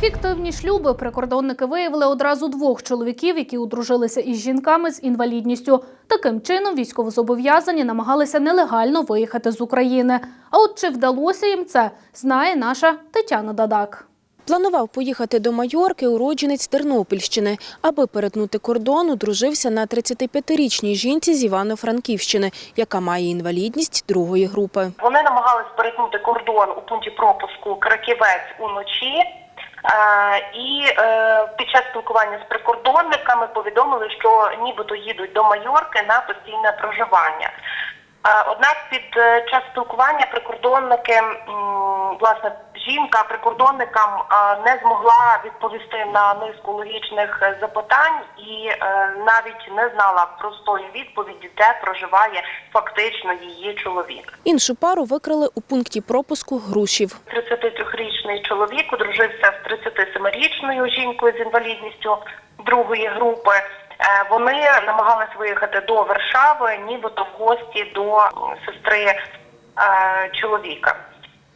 Фіктивні шлюби прикордонники виявили одразу двох чоловіків, які одружилися із жінками з інвалідністю. Таким чином військовозобов'язані намагалися нелегально виїхати з України. А от чи вдалося їм це, знає наша Тетяна Дадак. Планував поїхати до Майорки уродженець Тернопільщини. Аби перетнути кордон, одружився на 35-річній жінці з Івано-Франківщини, яка має інвалідність другої групи. Вони намагались перетнути кордон у пункті пропуску Краківець уночі. І е, під час спілкування з прикордонниками повідомили, що нібито їдуть до Майорки на постійне проживання. Однак під е, час спілкування прикордонники, власне, жінка прикордонникам е, не змогла відповісти на низку логічних е, запитань і е, навіть не знала простої відповіді, де проживає фактично її чоловік. Іншу пару викрили у пункті пропуску Грушів. 33-річний чоловік одружився з 37-річною жінкою з інвалідністю другої групи. Вони намагались виїхати до Варшави, нібито в гості до сестри чоловіка.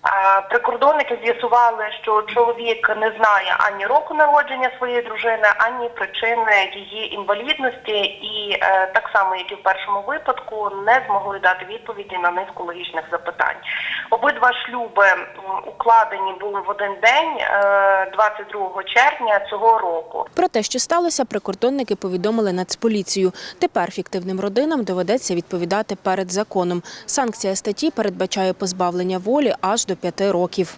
Е, Прикордонники з'ясували, що чоловік не знає ані року народження своєї дружини, ані причини її інвалідності, і е, так само, як і в першому випадку, не змогли дати відповіді на низку логічних запитань. Обидва шлюби укладені були в один день, е, 22 червня цього року. Про те, що сталося, прикордонники повідомили Нацполіцію. Тепер фіктивним родинам доведеться відповідати перед законом. Санкція статті передбачає позбавлення волі аж до п'яти років.